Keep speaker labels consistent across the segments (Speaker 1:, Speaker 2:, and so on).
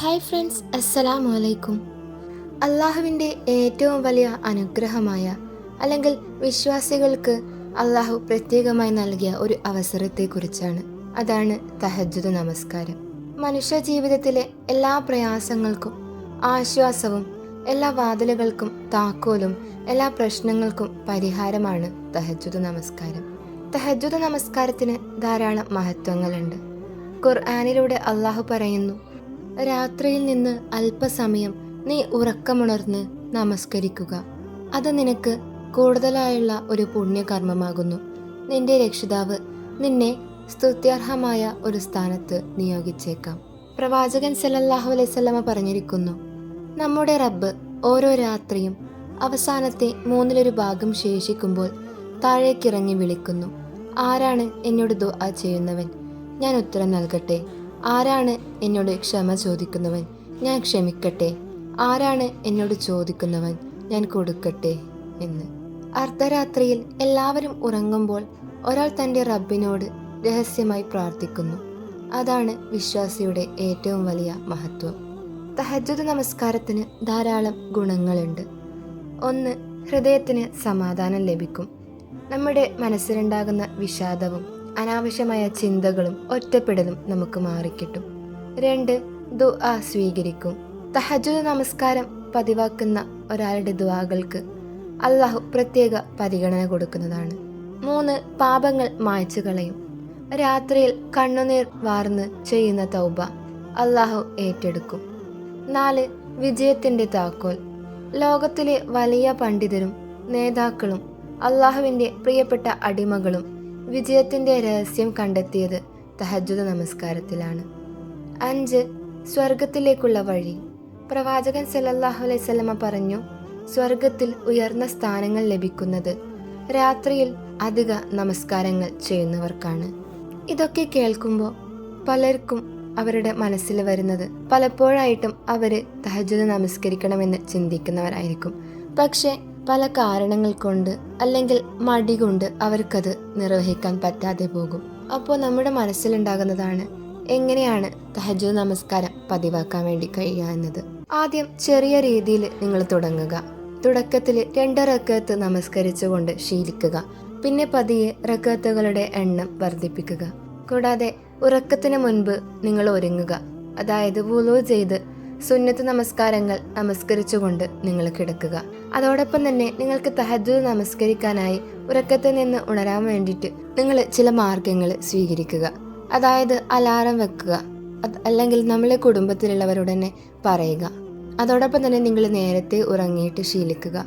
Speaker 1: Hi friends അസ്സലാമു അലൈക്കും അള്ളാഹുവിന്റെ ഏറ്റവും വലിയ അനുഗ്രഹമായ അല്ലെങ്കിൽ വിശ്വാസികൾക്ക് അള്ളാഹു പ്രത്യേകമായി നൽകിയ ഒരു അവസരത്തെക്കുറിച്ചാണ്. അതാണ് തഹജുദ് നമസ്കാരം. മനുഷ്യ ജീവിതത്തിലെ എല്ലാ പ്രയാസങ്ങൾക്കും ആശ്വാസവും എല്ലാ വാതിലുകൾക്കും താക്കോലും എല്ലാ പ്രശ്നങ്ങൾക്കും പരിഹാരമാണ് തഹജുദ് നമസ്കാരം. തഹജുദ് നമസ്കാരത്തിന് ധാരാളം മഹത്വങ്ങളുണ്ട്. ഖുർആാനിലൂടെ അള്ളാഹു പറയുന്നു രാത്രിയിൽ നിന്ന് അല്പസമയം നീ ഉറക്കമുണർന്ന് നമസ്കരിക്കുക. അത് നിനക്ക് കൂടുതലായുള്ള ഒരു പുണ്യകർമ്മമാകുന്നു. നിന്റെ രക്ഷിതാവ് നിന്നെ സ്തുത്യർഹമായ ഒരു സ്ഥാനത്ത് നിയോഗിച്ചേക്കാം. പ്രവാചകൻ സല്ലല്ലാഹു അലൈവല്ലമ പറഞ്ഞിരിക്കുന്നു നമ്മുടെ റബ്ബ് ഓരോ രാത്രിയും അവസാനത്തെ മൂന്നിലൊരു ഭാഗം ശേഷിക്കുമ്പോൾ താഴേക്കിറങ്ങി വിളിക്കുന്നു. ആരാണ് എന്നോട് ദുആ ചെയ്യുന്നവൻ? ഞാൻ ഉത്തരം നൽകട്ടെ. ആരാണ് എന്നോട് ക്ഷമ ചോദിക്കുന്നവൻ? ഞാൻ ക്ഷമിക്കട്ടെ. ആരാണ് എന്നോട് ചോദിക്കുന്നവൻ? ഞാൻ കൊടുക്കട്ടെ എന്ന്. അർദ്ധരാത്രിയിൽ എല്ലാവരും ഉറങ്ങുമ്പോൾ ഒരാൾ തന്റെ റബ്ബിനോട് രഹസ്യമായി പ്രാർത്ഥിക്കുന്നു. അതാണ് വിശ്വാസിയുടെ ഏറ്റവും വലിയ മഹത്വം. തഹജ്ജുദ് നമസ്കാരത്തിന് ധാരാളം ഗുണങ്ങളുണ്ട്. ഒന്ന് ഹൃദയത്തിന് സമാധാനം ലഭിക്കും. നമ്മുടെ മനസ്സിലുണ്ടാകുന്ന വിഷാദവും അനാവശ്യമായ ചിന്തകളും ഒറ്റപ്പെടലും നമുക്ക് മാറിക്കിട്ടും. രണ്ട് ദുആ സ്വീകരിക്കും. തഹജുദ് നമസ്കാരം പതിവാക്കുന്ന ഒരാളുടെ ദുആകൾക്ക് അള്ളാഹു പ്രത്യേക പരിഗണന കൊടുക്കുന്നതാണ്. മൂന്ന് പാപങ്ങൾ മായ്ച്ചു കളയും. രാത്രിയിൽ കണ്ണുനീർ വാർന്ന് ചെയ്യുന്ന തൗബ അള്ളാഹു ഏറ്റെടുക്കും. നാല് വിജയത്തിന്റെ താക്കോൽ. ലോകത്തിലെ വലിയ പണ്ഡിതരും നേതാക്കളും അള്ളാഹുവിന്റെ പ്രിയപ്പെട്ട അടിമകളും വിജയത്തിന്റെ രഹസ്യം കണ്ടെത്തിയത് തഹജുദ് നമസ്കാരത്തിലാണ്. അഞ്ച് സ്വർഗത്തിലേക്കുള്ള വഴി. പ്രവാചകൻ സല്ലല്ലാഹു അലൈഹി സ്വലമ പറഞ്ഞു സ്വർഗത്തിൽ ഉയർന്ന സ്ഥാനങ്ങൾ ലഭിക്കുന്നത് രാത്രിയിൽ അധിക നമസ്കാരങ്ങൾ ചെയ്യുന്നവർക്കാണ്. ഇതൊക്കെ കേൾക്കുമ്പോൾ പലർക്കും അവരുടെ മനസ്സിൽ വരുന്നത് പലപ്പോഴായിട്ടും അവർ തഹജുദ് നമസ്കരിക്കണമെന്ന് ചിന്തിക്കുന്നവരായിരിക്കും. പക്ഷേ പല കാരണങ്ങൾ കൊണ്ട് അല്ലെങ്കിൽ മടി കൊണ്ട് അവർക്കത് നിർവഹിക്കാൻ പറ്റാതെ പോകും. അപ്പോൾ നമ്മുടെ മനസ്സിലുണ്ടാകുന്നതാണ് എങ്ങനെയാണ് തഹജു നമസ്കാരം പതിവാക്കാൻ വേണ്ടി കഴിയുക എന്നത്. ആദ്യം ചെറിയ രീതിയിൽ നിങ്ങൾ തുടങ്ങുക. തുടക്കത്തിൽ രണ്ട് റക്കത്ത് നമസ്കരിച്ചുകൊണ്ട് ശീലിക്കുക. പിന്നെ പതിയെ റക്കത്തുകളുടെ എണ്ണം വർദ്ധിപ്പിക്കുക. കൂടാതെ ഉറക്കത്തിന് മുൻപ് നിങ്ങൾ ഒരുങ്ങുക. അതായത് വുളു ചെയ്ത് സുന്നത്ത് നമസ്കാരങ്ങൾ നമസ്കരിച്ചുകൊണ്ട് നിങ്ങൾ കിടക്കുക. അതോടൊപ്പം തന്നെ നിങ്ങൾക്ക് തഹദ്ദു നമസ്കരിക്കാനായി ഉറക്കത്തിൽ നിന്ന് ഉണരാൻ വേണ്ടിയിട്ട് നിങ്ങൾ ചില മാർഗങ്ങൾ സ്വീകരിക്കുക. അതായത് അലാറം വെക്കുക. അല്ലെങ്കിൽ നമ്മളെ കുടുംബത്തിലുള്ളവരോട് തന്നെ പറയുക. അതോടൊപ്പം തന്നെ നിങ്ങൾ നേരത്തെ ഉറങ്ങിയിട്ട് ശീലിക്കുക.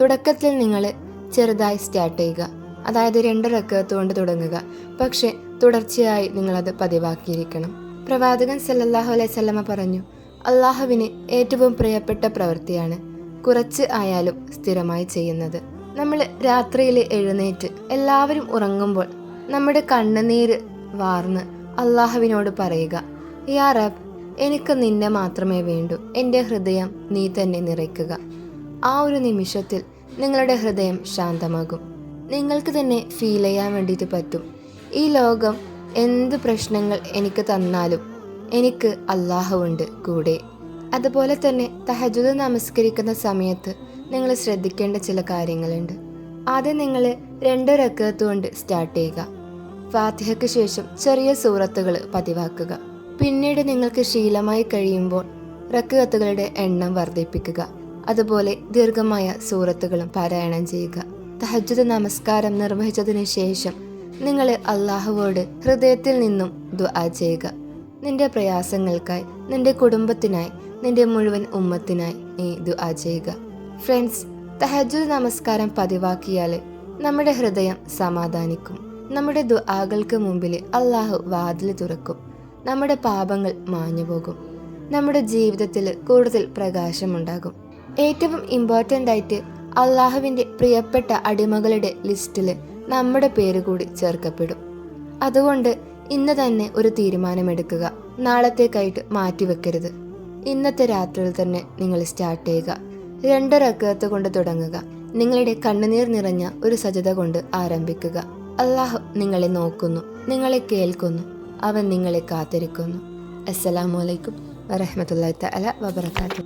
Speaker 1: തുടക്കത്തിൽ നിങ്ങൾ ചെറുതായി സ്റ്റാർട്ട് ചെയ്യുക. അതായത് രണ്ട് റക്കത്ത് കൊണ്ട് തുടങ്ങുക. പക്ഷെ തുടർച്ചയായി നിങ്ങളത് പതിവാക്കിയിരിക്കണം. പ്രവാചകൻ സല്ലല്ലാഹു അലൈഹി സ്വലമ പറഞ്ഞു അള്ളാഹുവിന് ഏറ്റവും പ്രിയപ്പെട്ട പ്രവൃത്തിയാണ് കുറച്ച് ആയാലും സ്ഥിരമായി ചെയ്യുന്നത്. നമ്മൾ രാത്രിയിൽ എഴുന്നേറ്റ് എല്ലാവരും ഉറങ്ങുമ്പോൾ നമ്മുടെ കണ്ണുനീര് വാർന്ന് അള്ളാഹുവിനോട് പറയുക യാ റബ് എനിക്ക് നിന്നെ മാത്രമേ വേണ്ടൂ. എന്റെ ഹൃദയം നീ തന്നെ നിറയ്ക്കുക. ആ ഒരു നിമിഷത്തിൽ നിങ്ങളുടെ ഹൃദയം ശാന്തമാകും. നിങ്ങൾക്ക് തന്നെ ഫീൽ ചെയ്യാൻ വേണ്ടിയിട്ട് പറ്റും. ഈ ലോകം എന്ത് പ്രശ്നങ്ങൾ എനിക്ക് തന്നാലും എനിക്ക് അള്ളാഹുവുണ്ട് കൂടെ. അതുപോലെ തന്നെ തഹജുദ് നമസ്കരിക്കുന്ന സമയത്ത് നിങ്ങൾ ശ്രദ്ധിക്കേണ്ട ചില കാര്യങ്ങളുണ്ട്. ആദ്യം നിങ്ങൾ രണ്ട് റക്കത്ത് കൊണ്ട് സ്റ്റാർട്ട് ചെയ്യുക. ഫാത്തിഹയ്ക്ക് ശേഷം ചെറിയ സൂറത്തുകൾ പതിവാക്കുക. പിന്നീട് നിങ്ങൾക്ക് ശീലമായി കഴിയുമ്പോൾ റക്കത്തുകളുടെ എണ്ണം വർദ്ധിപ്പിക്കുക. അതുപോലെ ദീർഘമായ സൂറത്തുകളും പാരായണം ചെയ്യുക. തഹജുദ് നമസ്കാരം നിർവഹിച്ചതിനു ശേഷം നിങ്ങൾ അള്ളാഹുവോട് ഹൃദയത്തിൽ നിന്നും ദുആ ചെയ്യുക. നിന്റെ പ്രയാസങ്ങൾക്കായി നിന്റെ കുടുംബത്തിനായി നിന്റെ മുഴുവൻ ഉമ്മത്തിനായി നീ ദുആ ചെയ്യുക ഫ്രണ്ട്സ് തഹജു നമസ്കാരം പതിവാക്കിയാൽ നമ്മുടെ ഹൃദയം സമാധാനിക്കും. നമ്മുടെ ദുആകൾക്ക് മുമ്പിൽ അള്ളാഹു വാതിൽ തുറക്കും. നമ്മുടെ പാപങ്ങൾ മാഞ്ഞു പോകും. നമ്മുടെ ജീവിതത്തിൽ കൂടുതൽ പ്രകാശമുണ്ടാകും. ഏറ്റവും ഇമ്പോർട്ടന്റ് ആയിട്ട് അള്ളാഹുവിന്റെ പ്രിയപ്പെട്ട അടിമകളുടെ ലിസ്റ്റിൽ നമ്മുടെ പേര് കൂടി ചേർക്കപ്പെടും. അതുകൊണ്ട് ഇന്ന് തന്നെ ഒരു തീരുമാനമെടുക്കുക. നാളത്തേക്കായിട്ട് മാറ്റിവെക്കരുത്. ഇന്നത്തെ രാത്രിയിൽ തന്നെ നിങ്ങൾ സ്റ്റാർട്ട് ചെയ്യുക. രണ്ട് റക്കത്ത് കൊണ്ട് തുടങ്ങുക. നിങ്ങളുടെ കണ്ണുനീർ നിറഞ്ഞ ഒരു സജത കൊണ്ട് ആരംഭിക്കുക. അള്ളാഹു നിങ്ങളെ നോക്കുന്നു നിങ്ങളെ കേൾക്കുന്നു അവൻ നിങ്ങളെ കാത്തിരിക്കുന്നു. അസ്സലാമലൈക്കും വറഹമത്തല്ലാ തല വബർക്കാത്തു